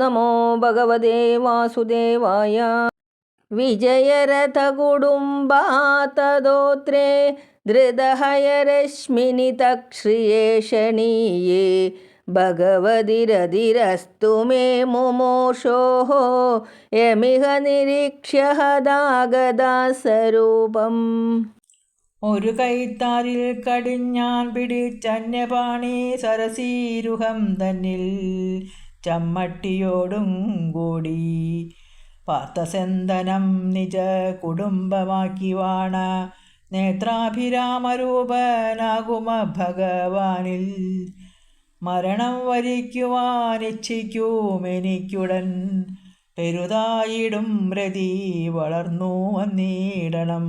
നമോ ഭഗവതേ വാസുദേവായ. വിജയരഥകുടുംബാതദോത്രേ ധൃതഹയരശ്മിനി തക്ഷ്രിയേഷണീയേ ഭഗവതിരതിരസ്തു മേ മുമോഷോः യമിഹ നിരീക്ഷ്യ ഹദാഗദാസരൂപം ഒരു കൈത്താരിൽ കടിഞ്ഞാൻ പിടിച്ചന്യപാണി സരസീരുഹം തന്നിൽ. ചമ്മട്ടിയോടും കൂടി പാർത്ഥസെന്തനം നിജ കുടുംബമാക്കി വാണ നേത്രാഭിരാമരൂപനാകുമ ഭഗവാനിൽ. മരണം വരിക്കുവാനിച്ഛിക്കുമെനിക്കുടൻ പെരുതായിടും രതി വളർന്നു വന്നിടണം.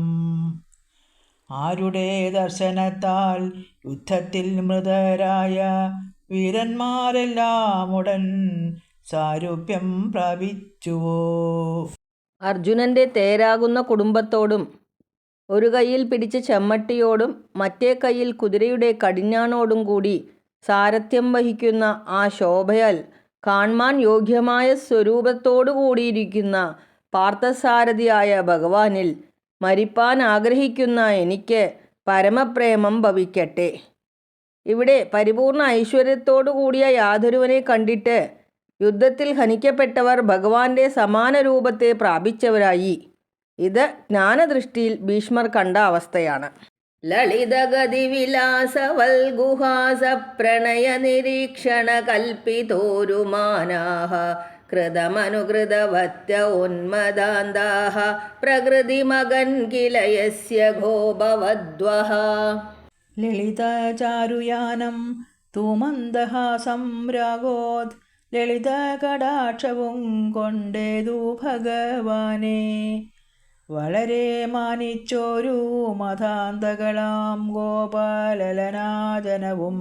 ആരുടെ ദർശനത്താൽ യുദ്ധത്തിൽ മൃതരായ വീരന്മാരെല്ലാം ഉടൻ സാരൂപ്യം പ്രാപിച്ചുവോ? അർജുനന്റെ തേരാകുന്ന കുടുംബത്തോടും ഒരു കയ്യിൽ പിടിച്ച ചെമ്മട്ടിയോടും മറ്റേ കയ്യിൽ കുതിരയുടെ കടിഞ്ഞാണോടും കൂടി സാരഥ്യം വഹിക്കുന്ന ആ ശോഭയാൽ കാൺമാൻ യോഗ്യമായ സ്വരൂപത്തോടു കൂടിയിരിക്കുന്ന പാർത്ഥസാരഥിയായ ഭഗവാനിൽ മരിപ്പാൻ ആഗ്രഹിക്കുന്ന എനിക്ക് പരമപ്രേമം ഭവിക്കട്ടെ. ഇവിടെ പരിപൂർണ ഐശ്വര്യത്തോടു കൂടിയ യാതൊരുവനെ കണ്ടിട്ട് യുദ്ധത്തിൽ ഹനിക്കപ്പെട്ടവർ ഭഗവാന്റെ സമാന രൂപത്തെ പ്രാപിച്ചവരായി. ഇത് ജ്ഞാനദൃഷ്ടിയിൽ ഭീഷ്മർ കണ്ട അവസ്ഥയാണ്. ലളിതഗതി വിലാസ വൽഗുഹാസ പ്രണയ നിരീക്ഷണ കൽപ്പിതോരുമാനാഹ കൃതമനുകൃതവത്യ ഉന്മദാന്താഹ പ്രകൃതി മകൻ കിലയസ്യ ഗോപവദ്വഹ ലളിതചാരുയാനം തൂമന്ദഹാസം രാഗോത് ലളിതകടാക്ഷവും കൊണ്ടേതു ഭഗവാനെ. വളരെ മാനിച്ചോരു മതാന്തകളാം ഗോപാലലനാജനവും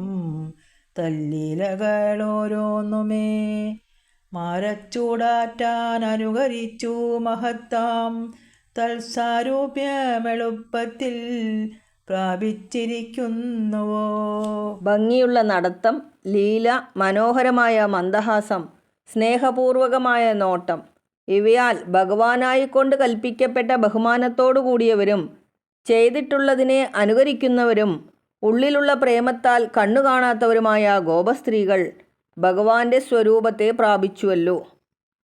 തല്ലിലകളോരോന്നുമേ. മാരച്ചൂടാറ്റാൻ അനുകരിച്ചു മഹത്താം തൽസാരൂപ്യമെളുപ്പത്തിൽ പ്രാപിച്ചിരിക്കുന്നുവോ? ഭംഗിയുള്ള നടത്തം ലീല മനോഹരമായ മന്ദഹാസം സ്നേഹപൂർവകമായ നോട്ടം ഇവയാൽ ഭഗവാനായിക്കൊണ്ട് കൽപ്പിക്കപ്പെട്ട ബഹുമാനത്തോടു കൂടിയവരും ചെയ്തിട്ടുള്ളതിനെ അനുകരിക്കുന്നവരും ഉള്ളിലുള്ള പ്രേമത്താൽ കണ്ണു കാണാത്തവരുമായ ഗോപസ്ത്രീകൾ ഭഗവാന്റെ സ്വരൂപത്തെ പ്രാപിച്ചുവല്ലോ.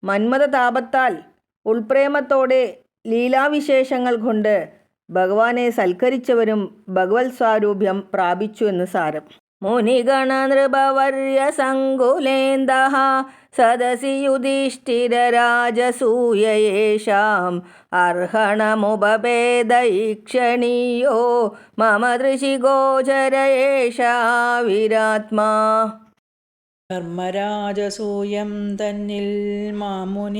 മന്മത താപത്താൽ ഉൾപ്രേമത്തോടെ ലീലാവിശേഷങ്ങൾ കൊണ്ട് ഭഗവാനെ സൽക്കരിച്ചവരും ഭഗവത് സ്വാരൂപ്യം പ്രാപിച്ചു എന്ന് സാരം. മുനിഗണനൃപവർയ സങ്കുലേന്ദ സദസി യുധിഷ്ഠിരരാജസൂയേഷാം അർഹണമുപഭേദൈക്ഷണീയോ മമ ദൃശി ഗോചര വിരാത്മാ ധർമ്മരാജസൂയം തന്നിൽ മാമുനീന്ദ്രരൂമം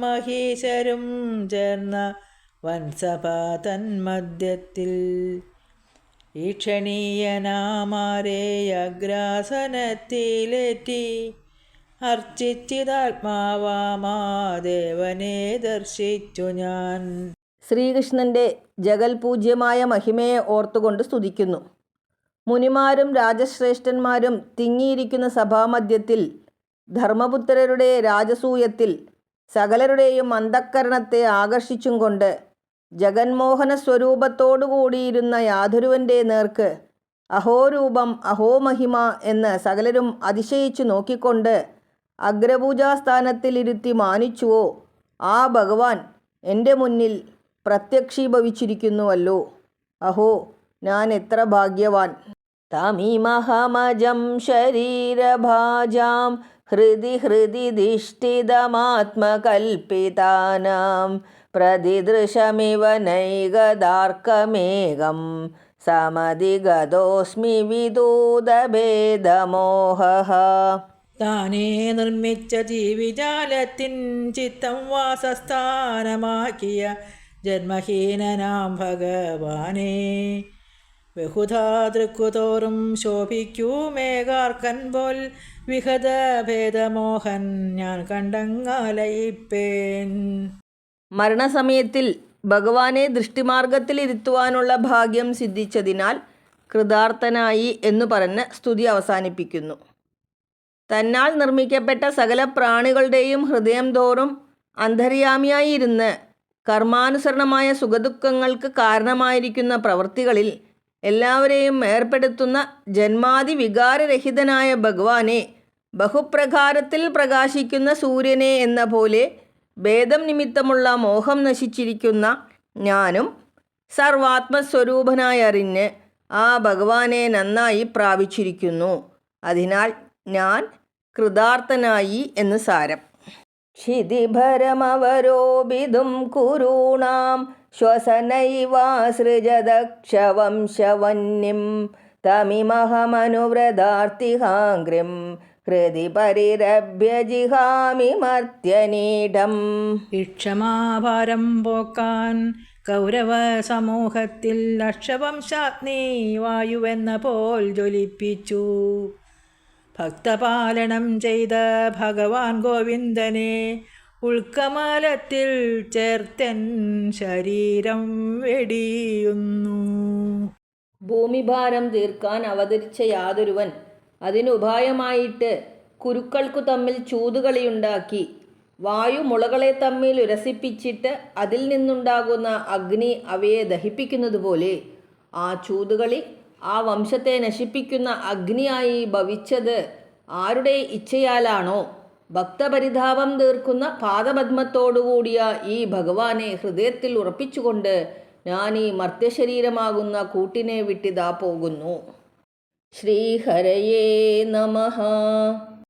മഹീശരും ചേർന്ന വൻസഭ തന്മധ്യത്തിൽ ഈക്ഷണീയനാമാരെ അർച്ചിച്ചിതാത്മാവാമാദേവനെ ദർശിച്ചു ഞാൻ. ശ്രീകൃഷ്ണന്റെ ജഗൽപൂജ്യമായ മഹിമയെ ഓർത്തുകൊണ്ട് സ്തുതിക്കുന്നു. മുനിമാരും രാജശ്രേഷ്ഠന്മാരും തിങ്ങിയിരിക്കുന്ന സഭാമധ്യത്തിൽ ധർമ്മപുത്രരുടെ രാജസൂയത്തിൽ സകലരുടെയും അന്ധക്കരണത്തെ ആകർഷിച്ചും കൊണ്ട് ജഗന്മോഹന സ്വരൂപത്തോടുകൂടിയിരുന്ന യാതൊരുവന്റെ നേർക്ക് അഹോരൂപം അഹോമഹിമ എന്ന് സകലരും അതിശയിച്ചു നോക്കിക്കൊണ്ട് അഗ്രപൂജാസ്ഥാനത്തിലിരുത്തി മാനിച്ചുവോ ആ ഭഗവാൻ എന്റെ മുന്നിൽ പ്രത്യക്ഷീഭവിച്ചിരിക്കുന്നുവല്ലോ. അഹോ ഞാൻ എത്ര ഭാഗ്യവാൻ. തമിമഹമജം ശരീരഭാജാം ഹൃദി ഹൃദി ദിഷ്ഠിതമാത്മകൽപ്പിതാനാം പ്രതിദൃശമിവ നൈകദാർക്കമേകം. സമതിഗതോസ്മി വിദൂതഭേദമോഹ താനേ നിർമ്മിച്ച ജീവിജാലത്തിൻ ചിത്തം വാസസ്ഥാനമാക്കിയ ജന്മഹീനനാം ഭഗവാനെ. ബഹുധാ തൃക്കുതോറും ശോഭിക്കൂ മേഘാർക്കൻ പോൽ വിഹത ഭേദമോഹൻ ഞാൻ കണ്ടങ്ങാലയിപ്പേൻ. മരണസമയത്തിൽ ഭഗവാനെ ദൃഷ്ടിമാർഗത്തിലിരുത്തുവാനുള്ള ഭാഗ്യം സിദ്ധിച്ചതിനാൽ കൃതാർത്ഥനായി എന്നു പറഞ്ഞ് സ്തുതി അവസാനിപ്പിക്കുന്നു. തന്നാൽ നിർമ്മിക്കപ്പെട്ട സകല പ്രാണികളുടെയും ഹൃദയം തോറും അന്തര്യാമിയായിരുന്ന് കർമാനുസരണമായ സുഖദുഃഖങ്ങൾക്ക് കാരണമായിരിക്കുന്ന പ്രവൃത്തികളിൽ എല്ലാവരെയും ഏർപ്പെടുത്തുന്ന ജന്മാതി വികാരരഹിതനായ ഭഗവാനെ ബഹുപ്രകാരത്തിൽ പ്രകാശിക്കുന്ന സൂര്യനെ എന്ന പോലെ ഭേദം നിമിത്തമുള്ള മോഹം നശിച്ചിരിക്കുന്ന ഞാനും സർവാത്മസ്വരൂപനായി അറിഞ്ഞ് ആ ഭഗവാനെ നന്നായി പ്രാപിച്ചിരിക്കുന്നു. അതിനാൽ ഞാൻ കൃതാർത്ഥനായി എന്ന് സാരം. ക്ഷിതിഭരമവരോപിതും കുരൂണാം ശ്വസനൈവാസൃജദക്ഷവംശവന്യം തമിമഹമനുവ്രതാർത്തിഹാഗ്രിം ഹൃദി പരിരഭ്യജിഹാമി മർത്യനീടം. ഇക്ഷമാഭാരം പോക്കാൻ കൗരവ സമൂഹത്തിൽ ലക്ഷവംശാഗ്നി വായുവെന്ന പോൽ ജ്വലിപ്പിച്ചു. ഭക്തപാലനം ചെയ്ത ഭഗവാൻ ഗോവിന്ദനെ ഉൾക്കമാലത്തിൽ ചേർത്തൻ ശരീരം വെടിയുന്നു. ഭൂമിഭാരം തീർക്കാൻ അവതരിച്ച യാതൊരുവൻ അതിനുപായമായിട്ട് കുരുക്കൾക്കു തമ്മിൽ ചൂതുകളിയുണ്ടാക്കി വായു മുളകളെ തമ്മിൽ ഉരസിപ്പിച്ചിട്ട് അതിൽ നിന്നുണ്ടാകുന്ന അഗ്നി അവയെ ദഹിപ്പിക്കുന്നത് പോലെ ആ ചൂതുകളി ആ വംശത്തെ നശിപ്പിക്കുന്ന അഗ്നിയായി ഭവിച്ചത് ആരുടെ ഇച്ഛയാലാണോ? ഭക്തപരിതാപം തീർക്കുന്ന പാദപത്മത്തോടുകൂടിയ ഈ ഭഗവാനെ ഹൃദയത്തിൽ ഉറപ്പിച്ചുകൊണ്ട് ഞാൻ ഈ മർത്യശരീരമാകുന്ന കൂട്ടിനെ വിട്ടിതാ പോകുന്നു. ശ്രീഹരയേ നമഃ.